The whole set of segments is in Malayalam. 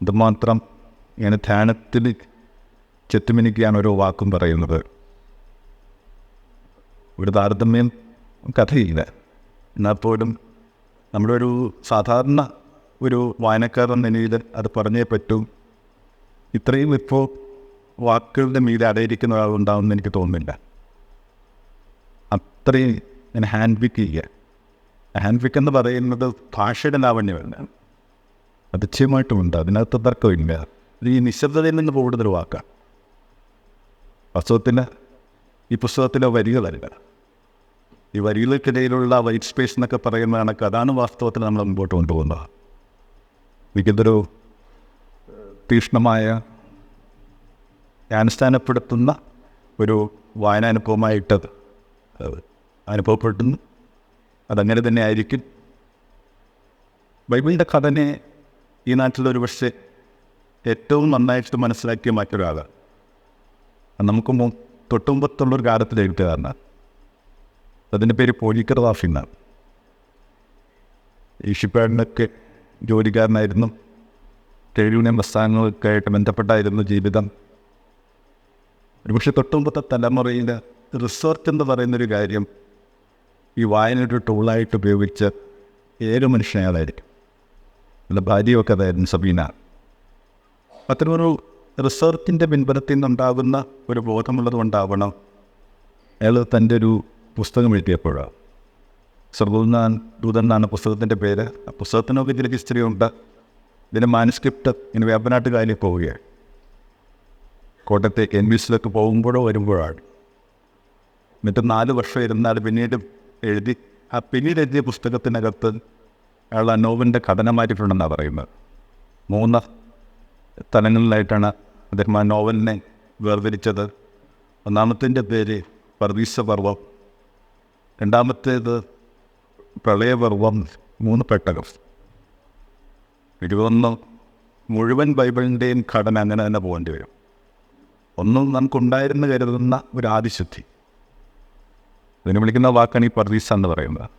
എന്തുമാത്രം ഇങ്ങനെ ധ്യാനത്തിൽ ചെത്തുമിനിക്കുകയാണ് ഓരോ വാക്കും പറയുന്നത്. ഒരു താരതമ്യം കഥയില്ല. എന്നാൽ പോലും നമ്മുടെ ഒരു സാധാരണ ഒരു വായനക്കാരൻ നിലയിൽ അത് പറഞ്ഞേ പറ്റൂ. ഇത്രയും ഇപ്പോൾ വാക്കുകളുടെ മീതെ അടയിരിക്കുന്ന ഒരാളുണ്ടാവുമെന്ന് എനിക്ക് തോന്നുന്നില്ല. അത്രയും ഞാൻ ഹാൻഡ് പിക്ക് ചെയ്യുക. ഹാൻഡ് പിക്ക് എന്ന് പറയുന്നത് ഭാഷയുടെ ലാവണ്യമല്ല അത് നിശ്ചയമായിട്ടുമുണ്ട് അതിനകത്ത് തർക്കമില്ല. ഈ നിശബ്ദതയിൽ നിന്ന് കൂടുതൽ വാക്കാണ്. വാസ്തവത്തിന് ഈ പുസ്തകത്തിലെ വരികളല്ല ഈ വരികൾക്കിടയിലുള്ള വൈറ്റ് സ്പേസ് എന്നൊക്കെ പറയുന്ന കണക്ക് അതാണ് വാസ്തവത്തിൽ നമ്മൾ മുമ്പോട്ട് കൊണ്ടുപോകുന്നത്. എനിക്കിതൊരു തീക്ഷ്ണമായ അനുഷ്ഠാനപ്പെടുത്തുന്ന ഒരു വായനാനുഭവമായിട്ടത് അനുഭവപ്പെടുന്നു. അതങ്ങനെ തന്നെ ആയിരിക്കും. ബൈബിളിന്റെ കഥനെ ഈ നാട്ടിലൊരു പക്ഷേ ഏറ്റവും നന്നായിട്ട് മനസ്സിലാക്കിയ മറ്റൊരാളാണ് നമുക്ക് മു തൊട്ടുമ്പത്തുള്ളൊരു കാലത്തിൽ എഴുത്തുകാരനാണ് അതിന്റെ പേര് പോലിക്കർ റാഫി എന്നാണ്. ഈ ജോലിക്കാരനായിരുന്നു. ട്രേഡ് യൂണിയൻ പ്രസ്ഥാനങ്ങളൊക്കെ ആയിട്ട് ബന്ധപ്പെട്ടായിരുന്നു ജീവിതം. ഒരുപക്ഷെ തൊട്ടുമ്പത്തെ തലമുറയിൽ റിസർച്ച് എന്ന് പറയുന്നൊരു കാര്യം ഈ വായനയുടെ ടൂളായിട്ട് ഉപയോഗിച്ച് ഏത് മനുഷ്യനെ അതായിരിക്കും അല്ല ഭാര്യയൊക്കെ അതായിരുന്നു സബീന. അത്തരമൊരു റിസർച്ചിന്റെ പിൻബലത്തിൽ നിന്നുണ്ടാകുന്ന ഒരു ബോധമുള്ളത് കൊണ്ടാവണം അയാൾ തന്റെ ഒരു പുസ്തകം എഴുതിയപ്പോഴാണ് സർഗുനാൻ ദൂതൻ എന്നാണ് പുസ്തകത്തിന്റെ പേര്. ആ പുസ്തകത്തിനൊക്കെ ഇതിൽ ഹിസ്റ്ററി ഉണ്ട്. ഇതിന്റെ മാനുസ്ക്രിപ്റ്റ് ഇങ്ങനെ വേമ്പനാട്ട് കാലിൽ പോവുകയാണ്. കോട്ടയത്തേക്ക് എൻ ബി എസിലൊക്കെ പോകുമ്പോഴോ വരുമ്പോഴാണ്. എന്നിട്ട് നാല് വർഷം ഇരുന്നാൽ പിന്നീട് എഴുതി. ആ പിന്നീട് എഴുതിയ പുസ്തകത്തിനകത്ത് അയാൾ ആ നോവലിന്റെ ഘടന മാറ്റിയിട്ടുണ്ടെന്നാണ് പറയുന്നത്. മൂന്ന് തലങ്ങളിലായിട്ടാണ് അദ്ദേഹം ആ നോവലിനെ വേർതിരിച്ചത്. ഒന്നാമത്തിന്റെ പേര് പർവീസ പർവം രണ്ടാമത്തേത് പ്രളയപർവം മൂന്ന് പെട്ടകം. ഇരുപതൊന്ന് മുഴുവൻ ബൈബിളിന്റെയും ഘടന അങ്ങനെ തന്നെ പോകേണ്ടി വരും. ഒന്നും നമുക്കുണ്ടായിരുന്നു കരുതുന്ന ഒരു ആദിശുദ്ധി ഇതിനെ വിളിക്കുന്ന വാക്കാണ് ഈ പർദീസ എന്ന് പറയുന്നത്.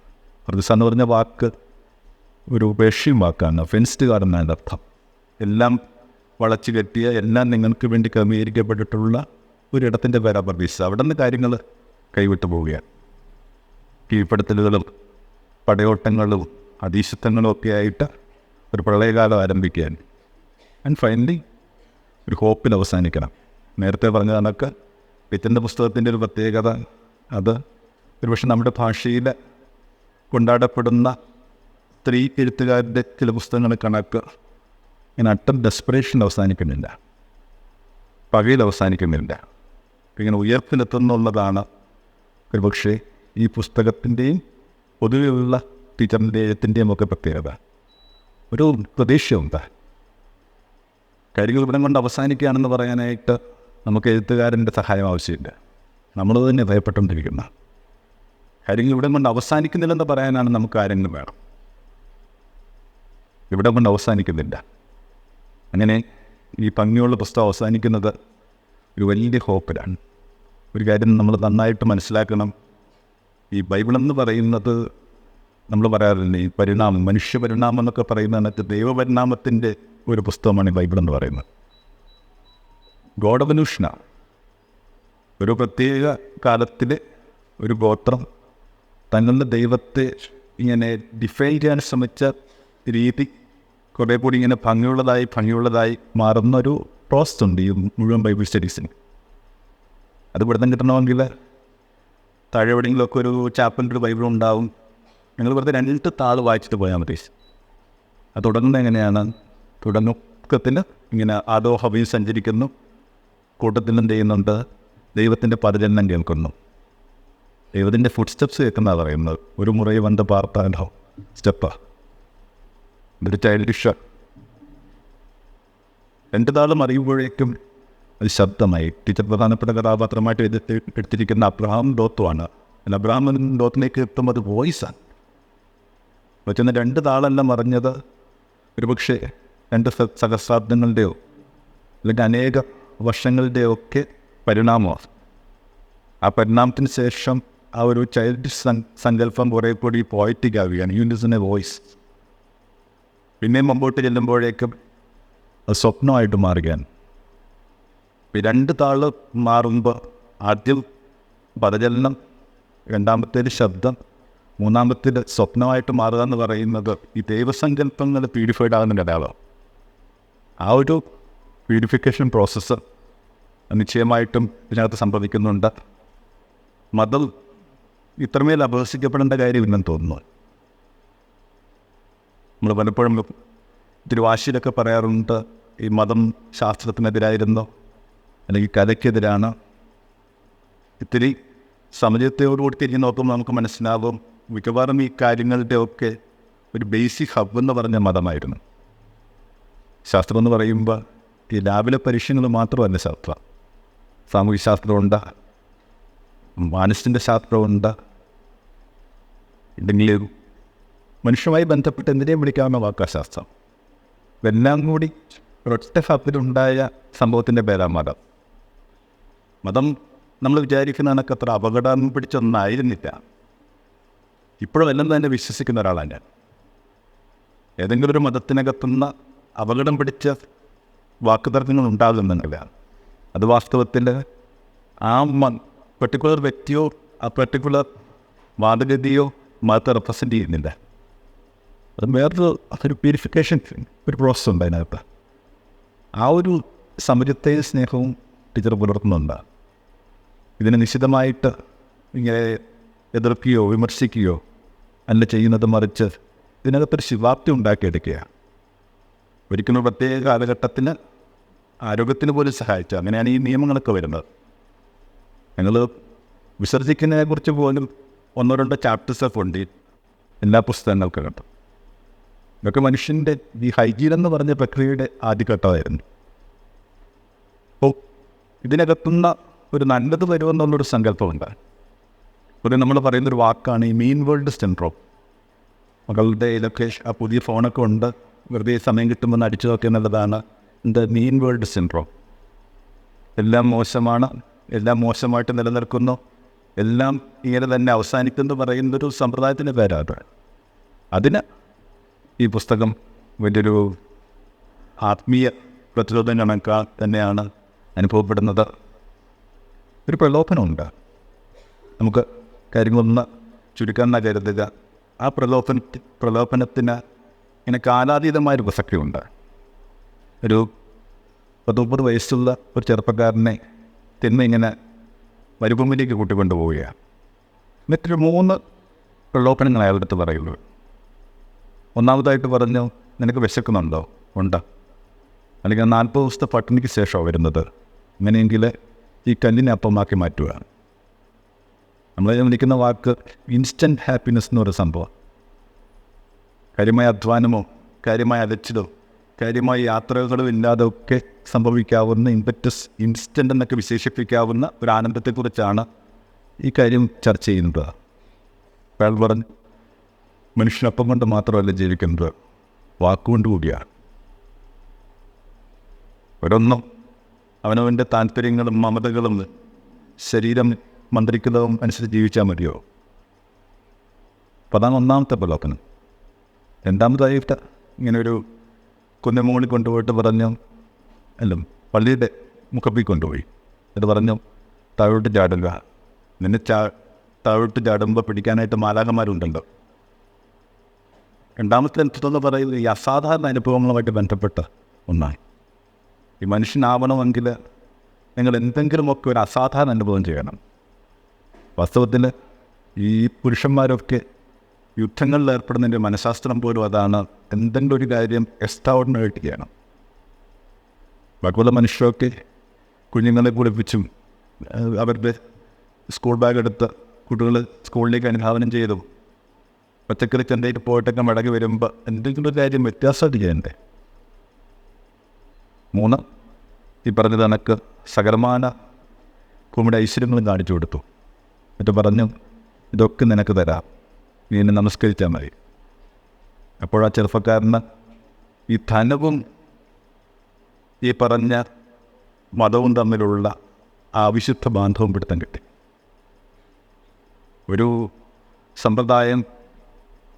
പർദീസ എന്ന് പറഞ്ഞ വാക്ക് ഒരു ഉപേക്ഷ്യം വാക്കാണ് എന്നതിന്റെ അർത്ഥം. എല്ലാം വളച്ചു കെട്ടിയ എല്ലാം നിങ്ങൾക്ക് വേണ്ടി ക്രമീകരിക്കപ്പെട്ടിട്ടുള്ള ഒരിടത്തിന്റെ പേരാ പർദീസ. അവിടെ നിന്ന് കാര്യങ്ങൾ കൈവിട്ടു പോവുകയാണ്. കീഴ്പ്പെടുത്തലുകളും പടയോട്ടങ്ങളും അതീശത്വങ്ങളും ഒക്കെ ആയിട്ട് ഒരു പ്രളയകാലം ആരംഭിക്കാൻ ആൻഡ് ഫൈനലി ഒരു ഹോപ്പിൽ അവസാനിക്കണം. നേരത്തെ പറഞ്ഞ കണക്ക് പിറ്റന്റെ പുസ്തകത്തിന്റെ ഒരു പ്രത്യേകത അത് ഒരുപക്ഷെ നമ്മുടെ ഭാഷയിൽ കൊണ്ടാടപ്പെടുന്ന സ്ത്രീ എഴുത്തുകാരുടെ ചില പുസ്തകങ്ങൾ കണക്ക് ഇങ്ങനെ അട്ടം ഡെസ്പിറേഷൻ അവസാനിക്കുന്നില്ല. പകയിൽ അവസാനിക്കുന്നില്ല. ഇങ്ങനെ ഉയർത്തിലെത്തുന്നുള്ളതാണ് ഒരുപക്ഷെ ഈ പുസ്തകത്തിന്റെയും പൊതുവെയുള്ള ടീച്ചറിന്റെ എഴുത്തിന്റെയും ഒക്കെ പ്രത്യേകത. ഒരു പ്രതീക്ഷയുണ്ട് കാര്യങ്ങൾ ഇവിടം കൊണ്ട് അവസാനിക്കുകയാണെന്ന് പറയാനായിട്ട് നമുക്ക് എഴുത്തുകാരന്റെ സഹായം ആവശ്യമില്ല. നമ്മൾ തന്നെ ഭയപ്പെട്ടുകൊണ്ടിരിക്കുന്ന. കാര്യങ്ങൾ ഇവിടം കൊണ്ട് അവസാനിക്കുന്നില്ലെന്ന് പറയാനാണ് നമുക്ക് കാര്യങ്ങൾ വേണം. ഇവിടം കൊണ്ട് അവസാനിക്കുന്നില്ല. അങ്ങനെ ഈ ഭംഗിയുള്ള പുസ്തകം അവസാനിക്കുന്നത് ഒരു വലിയ ഹോപ്പിലാണ്. ഒരു കാര്യം നമ്മൾ നന്നായിട്ട് മനസ്സിലാക്കണം. ഈ ബൈബിളെന്ന് പറയുന്നത് നമ്മൾ പറയാറില്ലേ ഈ പരിണാമം മനുഷ്യ പരിണാമം എന്നൊക്കെ പറയുന്നതിനകത്ത് ദൈവപരിണാമത്തിന്റെ ഒരു പുസ്തകമാണ് ബൈബിൾ എന്ന് പറയുന്നത്. ഗോഡവനുഷ്ണ ഒരു പ്രത്യേക കാലത്തിൽ ഒരു ഗോത്രം തങ്ങളുടെ ദൈവത്തെ ഇങ്ങനെ ഡിഫൈൻ ചെയ്യാൻ ശ്രമിച്ച രീതി കുറേ കൂടി ഇങ്ങനെ ഭംഗിയുള്ളതായി ഭംഗിയുള്ളതായി മാറുന്ന ഒരു പ്രോസസ് ഉണ്ട് ഈ മുഴുവൻ ബൈബിൾ സ്റ്റഡീസിന് അത് ഇവിടെ നിന്ന് കിട്ടണമെങ്കിൽ താഴെ എവിടെയെങ്കിലുമൊക്കെ ഒരു ചാപ്പലിന്റെ ഒരു ബൈബിൾ ഉണ്ടാവും. നിങ്ങൾ വെറുതെ രണ്ട് താൾ വായിച്ചിട്ട് പോയാൽ മതി. അത് തുടങ്ങുന്നത് എങ്ങനെയാണ്? തുടങ്ങത്തിന് ഇങ്ങനെ ആദോ ഹബയിൽ സഞ്ചരിക്കുന്നു. കൂട്ടത്തിൽ എന്ത് ചെയ്യുന്നുണ്ട്? ദൈവത്തിന്റെ പരിചരണം കേൾക്കുന്നു. ദൈവത്തിന്റെ ഫുഡ് സ്റ്റെപ്സ് കേൾക്കുന്നതാണ് പറയുന്നത്. ഒരു മുറൈ വന്ന് പാർത്താലോ? സ്റ്റെപ്പാ. ഇതൊരു ചൈൽഡിഷ് രണ്ട് നാളും അറിയുമ്പോഴേക്കും അത് ശബ്ദമായി. ടീച്ചർ പ്രധാനപ്പെട്ട കഥാപാത്രമായിട്ട് എഴുതി എടുത്തിരിക്കുന്ന അബ്രഹാം ഡോത്തുവാണ് അല്ല അബ്രഹാം ഡോത്തിലേക്ക് എത്തുമ്പോൾ അത് വോയിസാണ് പറ്റുന്ന രണ്ട് താളെല്ലാം അറിഞ്ഞത് ഒരുപക്ഷെ രണ്ട് സഹസ്രാബ്ദങ്ങളുടെയോ അല്ലെങ്കിൽ അനേക വർഷങ്ങളുടെയോ ഒക്കെ പരിണാമമാണ്. ആ പരിണാമത്തിന് ശേഷം ആ ഒരു ചൈൽഡ് സങ്കല്പം കുറേ കൂടി പോയറ്റിക് ആവുകയാണ്. യൂണിസിനെ വോയിസ് പിന്നെയും മുമ്പോട്ട് ചെല്ലുമ്പോഴേക്കും സ്വപ്നമായിട്ട് മാറുകയാണ്. രണ്ട് താൾ മാറുമ്പോൾ ആദ്യം പദചലനം രണ്ടാമത്തേത് ശബ്ദം മൂന്നാമത്തേത് സ്വപ്നമായിട്ട് മാറുക എന്ന് പറയുന്നത് ഈ ദൈവസങ്കല്പങ്ങൾ പ്യൂരിഫൈഡ് ആകുന്നതിന്റെ അടയാളം ആ ഒരു പ്യൂരിഫിക്കേഷൻ പ്രോസസ്സ് നിശ്ചയമായിട്ടും ഇതിനകത്ത് സംഭവിക്കുന്നുണ്ട്. മതം ഇത്രമേൽ അപഹസിക്കപ്പെടേണ്ട കാര്യമില്ലെന്ന് തോന്നുന്നു. നമ്മൾ പലപ്പോഴും ഇത്തിരി വാശിയിലൊക്കെ പറയാറുണ്ട് ഈ മതം ശാസ്ത്രത്തിനെതിരായിരുന്നോ? അല്ലെങ്കിൽ കലയ്ക്കെതിരാണ് ഇത്തിരി സമചിത്തയോടുകൂടി തിരിഞ്ഞ് നോക്കുമ്പോൾ നമുക്ക് മനസ്സിലാവും മിക്കവാറും ഈ കാര്യങ്ങളുടെയൊക്കെ ഒരു ബേസിക് ഹബ് എന്ന് പറഞ്ഞ മതമായിരുന്നു. ശാസ്ത്രം എന്ന് പറയുമ്പോൾ ഈ ലാബിലെ പരീക്ഷകൾ മാത്രമല്ല ശാസ്ത്രം. സാമൂഹ്യ ശാസ്ത്രമുണ്ട് മാനസിന്റെ ശാസ്ത്രമുണ്ട് ഇല്ലെങ്കിൽ മനുഷ്യമായി ബന്ധപ്പെട്ട് എന്തിനേയും വിളിക്കാവുന്ന വാക്കാശാസ്ത്രം. ഇതെല്ലാം കൂടി ഒരൊറ്റ ശബ്ദത്തിലുണ്ടായ സംഭവത്തിന്റെ പേരാണ് മതം. മതം നമ്മൾ വിചാരിക്കുന്ന കണക്ക് അത്ര അപകടം പിടിച്ചൊന്നായിരുന്നില്ല. ഇപ്പോഴും എല്ലാം തന്നെ വിശ്വസിക്കുന്ന ഒരാളാണ് ഞാൻ. ഏതെങ്കിലും ഒരു മതത്തിനകത്തുന്ന അപകടം പിടിച്ച വാക്കുതർക്കങ്ങൾ ഉണ്ടാകുന്നുണ്ടല്ല അത് വാസ്തവത്തിൽ ആ മ പെർട്ടിക്കുലർ വ്യക്തിയോ ആ പെർട്ടിക്കുലർ വാദഗതിയോ മതത്തെ റെപ്രസെന്റ് ചെയ്യുന്നില്ല. അത് വേറൊരു അതൊരു പ്യൂരിഫിക്കേഷൻ ഒരു പ്രോസസ്സ് ഉണ്ട് അതിനകത്ത്. ആ ഒരു സമുചത്തെയും സ്നേഹവും ടീച്ചർ പുലർത്തുന്നുണ്ട്. ഇതിനെ നിശ്ചിതമായിട്ട് ഇങ്ങനെ എതിർക്കുകയോ വിമർശിക്കുകയോ അല്ല ചെയ്യുന്നത് മറിച്ച് ഇതിനകത്തൊരു ശിവാപ്തി ഉണ്ടാക്കിയെടുക്കുക ഒരിക്കലും പ്രത്യേക കാലഘട്ടത്തിന് ആരോഗ്യത്തിന് പോലും സഹായിച്ചു. അങ്ങനെയാണ് ഈ നിയമങ്ങളൊക്കെ വരുന്നത്. ഞങ്ങൾ വിസർജിക്കുന്നതിനെക്കുറിച്ച് പോലും ഒന്നോ രണ്ടോ ചാപ്റ്റേഴ്സൊക്കെ ഉണ്ട് എല്ലാ പുസ്തകങ്ങൾക്കകത്തും. ഇതൊക്കെ മനുഷ്യന്റെ ഈ ഹൈജീൻ എന്ന് പറഞ്ഞ പ്രക്രിയയുടെ ആദ്യഘട്ടമായിരുന്നു. അപ്പോൾ ഇതിനകത്തുന്ന ഒരു നല്ലത് വരുമെന്നുള്ളൊരു സങ്കല്പമുണ്ട്. ഒരു നമ്മൾ പറയുന്നൊരു വാക്കാണ് ഈ മീൻ വേൾഡ് സിൻഡ്രോം മകളുടെ ഇതൊക്കെ ആ പുതിയ ഫോണൊക്കെ ഉണ്ട് വെറുതെ സമയം കിട്ടുമ്പോൾ അടിച്ചു നോക്കുക എന്നുള്ളതാണ് എന്താ മീൻ വേൾഡ് സിൻഡ്രോം എല്ലാം മോശമാണ് എല്ലാം മോശമായിട്ട് നിലനിൽക്കുന്നു എല്ലാം ഇങ്ങനെ തന്നെ അവസാനിക്കുന്നു പറയുന്നൊരു സമ്പ്രദായത്തിന്റെ പേരാണ് അതിന് ഈ പുസ്തകം വലിയൊരു ആത്മീയ പ്രതിരോധം തന്നെയാണ് അനുഭവപ്പെടുന്നത്. ഒരു പ്രലോഭനമുണ്ട്. നമുക്ക് കാര്യങ്ങളൊന്ന് ചുരുക്കാമെന്ന കരുതുക. ആ പ്രലോഭന പ്രലോഭനത്തിന് ഇങ്ങനെ കാലാതീതമായൊരു പ്രസക്തിയുണ്ട് ഒരു പത്ത് മുപ്പത് വയസ്സുള്ള ഒരു ചെറുപ്പക്കാരനെ തിന്മ ഇങ്ങനെ മരുഭൂമിയിലേക്ക് കൂട്ടിക്കൊണ്ടുപോവുകയാണ്. മറ്റൊരു മൂന്ന് പ്രലോഭനങ്ങൾ അയാളുടെ അടുത്ത് പറയുള്ളൂ ഒന്നാമതായിട്ട് പറഞ്ഞു നിനക്ക് വിശക്കുന്നുണ്ടോ? ഉണ്ട്. അല്ലെങ്കിൽ നാൽപ്പത് ദിവസത്തെ പട്ടിണിക്ക് ശേഷമാണ് വരുന്നത്. അങ്ങനെയെങ്കിൽ ഈ കല്ലിനെ അപ്പമാക്കി മാറ്റുക നമ്മൾ വിളിക്കുന്ന വാക്ക് ഇൻസ്റ്റന്റ് ഹാപ്പിനെസ് എന്ന് പറയുന്ന സംഭവം. കാര്യമായ അധ്വാനമോ കാര്യമായ അലച്ചിലോ കാര്യമായ യാത്രകളും ഇല്ലാതെ ഒക്കെ സംഭവിക്കാവുന്ന ഇമ്പറ്റസ് ഇൻസ്റ്റന്റ് എന്നൊക്കെ വിശേഷിപ്പിക്കാവുന്ന ഒരു ആനന്ദത്തെക്കുറിച്ചാണ് ഈ കാര്യം ചർച്ച ചെയ്യുന്നത്. അയാൾ പറഞ്ഞു മനുഷ്യനൊപ്പം കൊണ്ട് മാത്രമല്ല ജീവിക്കുന്നത്. വാക്കുകൊണ്ട് കൂടിയാണ് ഒരൊന്നും അവനവന്റെ താല്പര്യങ്ങളും മമതകളും ശരീരം മന്ത്രിക്കുന്നതും അനുസരിച്ച് ജീവിച്ചാൽ മതിയോ? അപ്പോൾ അതാണ് ഒന്നാമത്തെ പ്രലോഭനം. രണ്ടാമതായിട്ട് ഇങ്ങനൊരു കുന്നമുകളിൽ കൊണ്ടുപോയിട്ട് പറഞ്ഞു അല്ല പള്ളിയുടെ മുഖപ്പിൽ കൊണ്ടുപോയി. എന്നിട്ട് പറഞ്ഞു താഴോട്ട് ചാടുക. നിന്നെ ചാ താഴോട്ട് ചാടുമ്പോൾ പിടിക്കാനായിട്ട് മാലാകന്മാരുണ്ടല്ലോ രണ്ടാമത്തെ അനുഭവം പറയുന്നത് ഈ അസാധാരണ അനുഭവങ്ങളുമായിട്ട് ബന്ധപ്പെട്ട ഒന്നാണ്. ഈ മനുഷ്യനാവണമെങ്കിൽ നിങ്ങൾ എന്തെങ്കിലുമൊക്കെ ഒരു അസാധാരണ അനുഭവം ചെയ്യണം. വാസ്തവത്തിൽ ഈ പുരുഷന്മാരൊക്കെ യുദ്ധങ്ങളിൽ ഏർപ്പെടുന്നതിന്റെ മനഃശാസ്ത്രം പോലും അതാണ് എന്തെങ്കിലും ഒരു കാര്യം എക്സ്ട്രാordinary ചെയ്യണം. ബാക്കിയുള്ള മനുഷ്യരൊക്കെ കുഞ്ഞുങ്ങളെ കുളിപ്പിച്ചും അവരുടെ സ്കൂൾ ബാഗ് എടുത്ത് കുട്ടികൾ സ്കൂളിലേക്ക് അനുധാവനം ചെയ്തും പച്ചക്കറി ചന്തയിൽ പോയിട്ടൊക്കെ മടങ്ങി വരുമ്പോൾ എന്തെങ്കിലും ഒരു കാര്യം വ്യത്യാസമായിട്ട് ചെയ്യണ്ടേ? മൂന്ന് ഈ പറഞ്ഞ കണക്ക് സകലമാന ഭൂമിയുടെ ഐശ്വര്യങ്ങളും കാണിച്ചു കൊടുത്തു. എന്നിട്ട് പറഞ്ഞു ഇതൊക്കെ നിനക്ക് തരാം. നീ എന്നെ നമസ്കരിച്ചാൽ മതി അപ്പോഴാ ചെറുപ്പക്കാരന് ഈ ധനവും ഈ പറഞ്ഞ മതവും തമ്മിലുള്ള ആ വിശുദ്ധ ബാന്ധവും പിടുത്തം കിട്ടി. ഒരു സമ്പ്രദായം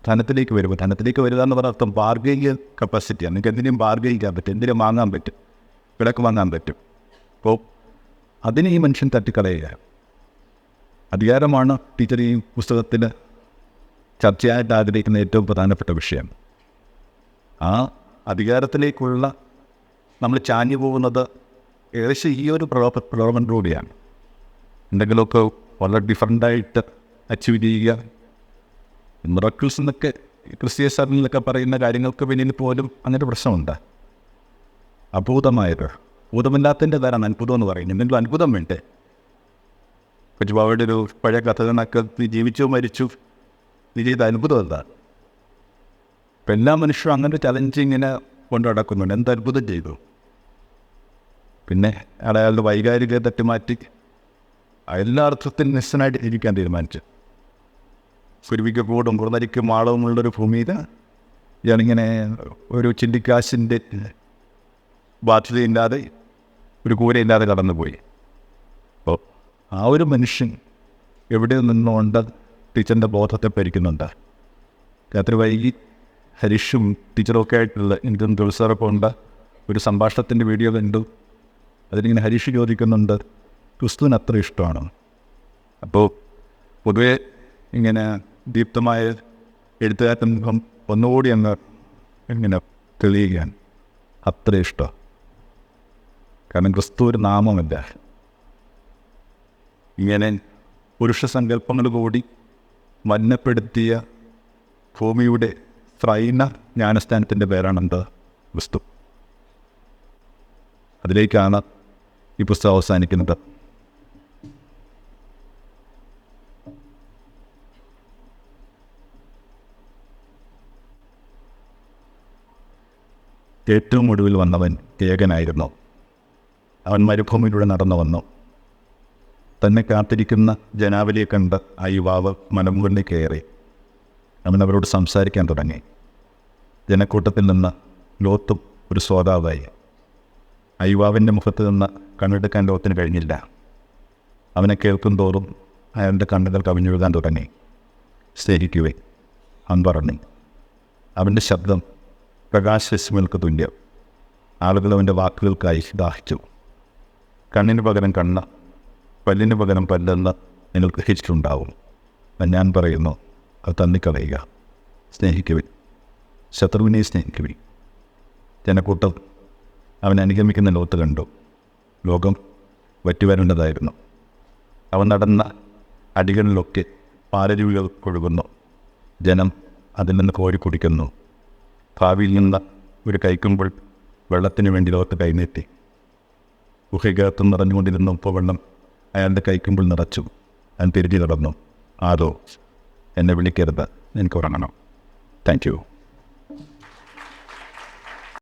ധനത്തിലേക്ക് വരുമ്പോൾ ധനത്തിലേക്ക് വരിക എന്ന് പറഞ്ഞ അർത്ഥം ബാർഗയിങ് കപ്പാസിറ്റിയാണ് നിങ്ങൾക്ക് എന്തിനും ബാർഗയിക്കാൻ പറ്റും എന്തിനും വാങ്ങാൻ പറ്റും വിലക്ക് വാങ്ങാൻ പറ്റും. അപ്പോൾ അതിനെ ഈ മനുഷ്യൻ തട്ടിക്കളയുക. അധികാരമാണ് ടീച്ചർ ഈ പുസ്തകത്തിൽ ചർച്ചയായിട്ട് ആഗ്രഹിക്കുന്ന ഏറ്റവും പ്രധാനപ്പെട്ട വിഷയം. ആ അധികാരത്തിലേക്കുള്ള നമ്മൾ ചാഞ്ഞു പോകുന്നത് ഏകദേശം ഈ ഒരു പ്രലോഭ പ്രലോഭനത്തിലൂടെയാണ് എന്തെങ്കിലുമൊക്കെ വളരെ ഡിഫറന്റായിട്ട് അച്ചീവ് ചെയ്യുക മിറക്കിൾസ് എന്നൊക്കെ ക്രിസ്തീയ സഭയിലൊക്കെ പറയുന്ന കാര്യങ്ങൾക്ക് പിന്നിൽ പോലും അങ്ങനെ പ്രശ്നമുണ്ട്. അഭൂതമായത് ഭൂതമില്ലാത്തതിന്റെ തരാണ് അത്ഭുതം എന്ന് പറയുന്നത്. എന്തെങ്കിലും അത്ഭുതം വേണ്ടേ? കുറ്റുപാവയുടെ ഒരു പഴയ കഥ നീ ജീവിച്ചു മരിച്ചു. നീ ചെയ്ത അത്ഭുതം എന്താ ഇപ്പം എല്ലാ മനുഷ്യരും അങ്ങനെ ചലഞ്ച് ഇങ്ങനെ കൊണ്ടു നടക്കുന്നുണ്ട്. എന്ത് അത്ഭുതം ചെയ്തു? പിന്നെ അയാളുടെ വൈകാരികത തട്ടിമാറ്റി എല്ലാ അർത്ഥത്തിൽ നിസ്സനായിട്ട് ഇരിക്കാൻ തീരുമാനിച്ചു. കുരുവിക്ക് കൂടും കുറുനരിക്കും ഒരു ഭൂമിയിൽ ഞാനിങ്ങനെ ഒരു ചിന്തിക്കാശിന്റെ ബാധ്യതയില്ലാതെ ഒരു കൂരയില്ലാതെ കടന്നുപോയി. അപ്പോൾ ആ ഒരു മനുഷ്യൻ എവിടെ നിന്നുകൊണ്ട് ടീച്ചറിന്റെ ബോധത്തെ ഭരിക്കുന്നുണ്ട് രാത്രി വൈകി ഹരീഷും ടീച്ചറൊക്കെ ആയിട്ടുള്ള എനിക്കും തുളസാറൊക്കെ ഉണ്ട് ഒരു സംഭാഷണത്തിന്റെ വീഡിയോ കണ്ടു. അതിലിങ്ങനെ ഹരീഷ് ചോദിക്കുന്നുണ്ട് ക്രിസ്തുവിന് അത്ര ഇഷ്ടമാണ്? അപ്പോൾ പൊതുവെ ഇങ്ങനെ ദീപ്തമായ എഴുത്തുകാരൻ മുഖം ഒന്നുകൂടി അങ്ങ് ഇങ്ങനെ തെളിയുകയാണ് അത്ര ഇഷ്ടം. കാരണം ക്രിസ്തു ഒരു നാമമല്ല. ഇങ്ങനെ പുരുഷ സങ്കല്പങ്ങൾ കൂടി മന്നപ്പെടുത്തിയ ഭൂമിയുടെ ശ്രൈന ജ്ഞാനസ്ഥാനത്തിന്റെ പേരാണെന്ത്? ക്രിസ്തു. അതിലേക്കാണ് ഈ പുസ്തകം അവസാനിക്കുന്നത്. ഏറ്റവും ഒടുവിൽ വന്നവൻ ഏകനായിരുന്നു അവൻ മരുഭൂമിയിലൂടെ നടന്നു വന്നു. തന്നെ കാത്തിരിക്കുന്ന ജനാവലിയെ കണ്ട് ആ യുവാവ് മലമുകളിൽ കയറി. അവൻ അവരോട് സംസാരിക്കാൻ തുടങ്ങി. ജനക്കൂട്ടത്തിൽ നിന്ന് ലോത്തും ഒരു ശ്രോതാവായി ആ യുവാവിന്റെ മുഖത്ത് നിന്ന് കണ്ണെടുക്കാൻ ലോത്തിന് കഴിഞ്ഞില്ല. അവനെ കേൾക്കും തോറും അയാളുടെ കണ്ണുകൾ കവിഞ്ഞൊഴുകാൻ തുടങ്ങി. സ്നേഹിക്കുവേ അവൻ പറഞ്ഞു. അവന്റെ ശബ്ദം പ്രകാശരശ്മികൾക്ക് തുല്യം. ആളുകൾ അവന്റെ വാക്കുകൾക്കായി ദാഹിച്ചു. കണ്ണിന് പകരം കണ്ണ് പല്ലിന് പകരം പല്ലെന്ന് നിങ്ങൾ ഗ്രഹിച്ചിട്ടുണ്ടാവും. ഞാൻ പറയുന്നു അത് തന്നിക്കളയുക സ്നേഹിക്കുവിൻ. ശത്രുവിനെ സ്നേഹിക്കുവിൻ. ജനക്കൂട്ടം അവൻ അനുഗമിക്കുന്ന ലോത്ത് കണ്ടു. ലോകം വറ്റിവരേണ്ടതായിരുന്നു. അവൻ നടന്ന അടികളിലൊക്കെ പാലരുവികൾ ഒഴുകുന്നു ജനം അതിൽ നിന്ന് കോരി കുടിക്കുന്നു ഭാവിയിൽ നിന്ന് ഒരു കൈക്കുമ്പോൾ വെള്ളത്തിന് വേണ്ടി ലോകത്ത് കൈനീട്ടി. ഗുഹയ്ക്കകത്ത് നിറഞ്ഞുകൊണ്ടിരുന്ന ഉപ്പവെള്ളം അയാളുടെ കൈക്കുമ്പോൾ നിറച്ചു. ഞാൻ തിരിഞ്ഞു നടന്നു. ആരോ എന്നെ വിളിക്കരുത്. എനിക്ക് ഉറങ്ങണം. Thank you.